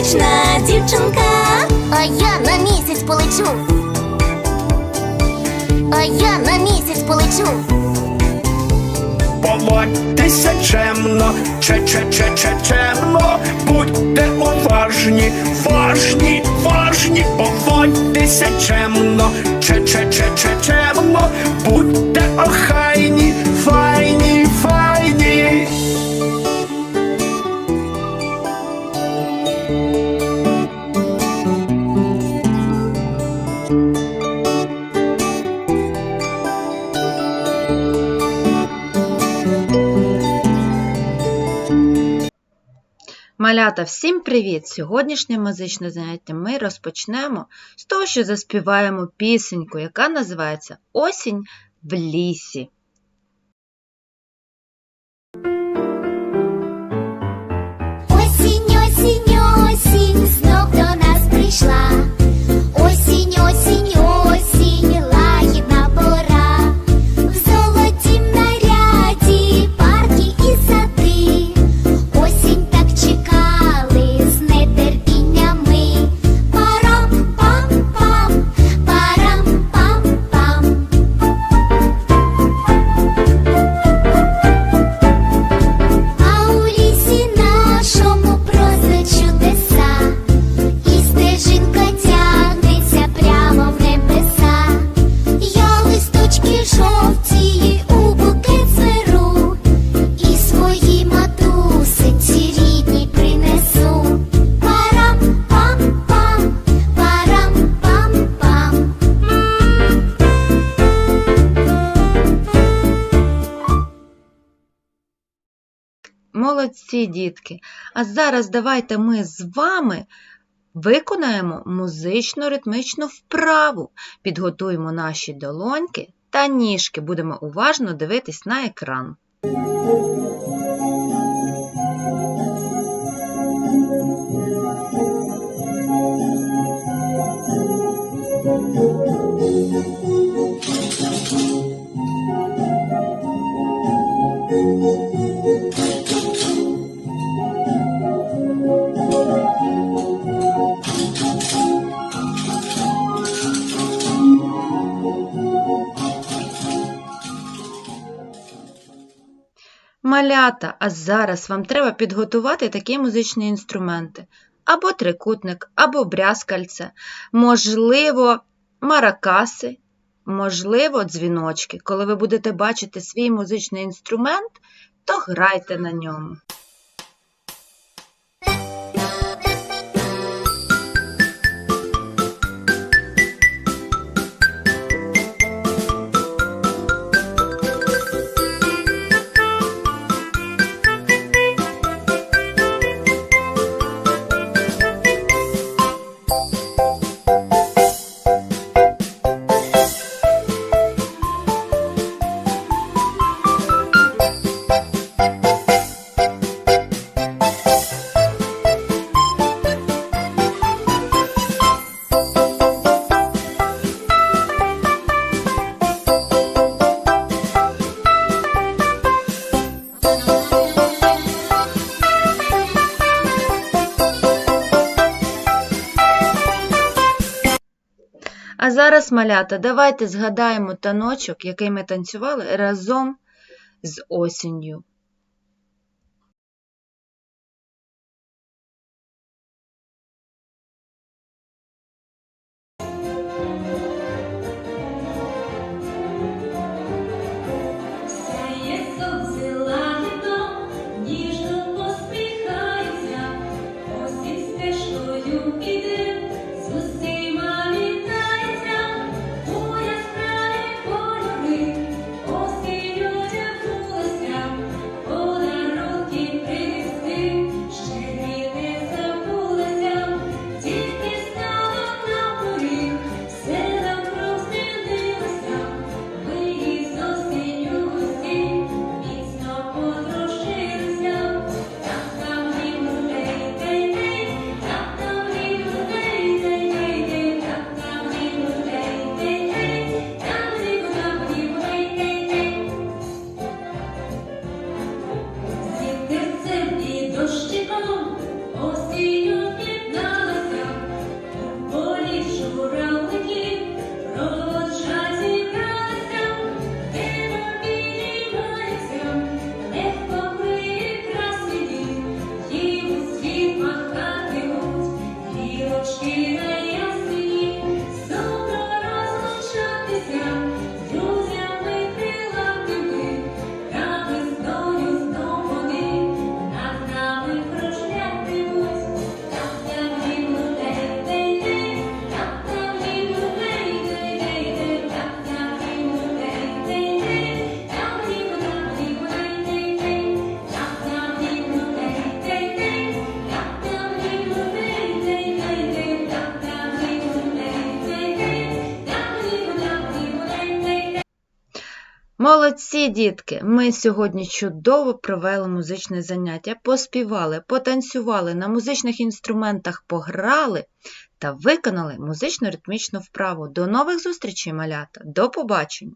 музична дівчинка. А я на місяць полечу. А я на місяць полечу. Поводьтеся чемно, че-че-че-че-чемно, будьте уважні, важні, важні, поводьтеся чемно, че-че-че-че-чемно, будьте охайні, важні. Малята, всім привіт! Сьогоднішнє музичне заняття ми розпочнемо з того, що заспіваємо пісеньку, яка називається Осінь в лісі. Молодці, дітки! А зараз давайте ми з вами виконаємо музично-ритмичну вправу. Підготуємо наші долоньки та ніжки. Будемо уважно дивитись на екран. Малята, а зараз вам треба підготувати такі музичні інструменти. Або трикутник, або брязкальце, можливо, маракаси, можливо, дзвіночки. Коли ви будете бачити свій музичний інструмент, то грайте на ньому. А зараз, малята, давайте згадаємо таночок, який ми танцювали разом з осінню. Молодці, дітки! Ми сьогодні чудово провели музичне заняття, поспівали, потанцювали, на музичних інструментах пограли та виконали музично-ритмічну вправу. До нових зустрічей, малята! До побачення!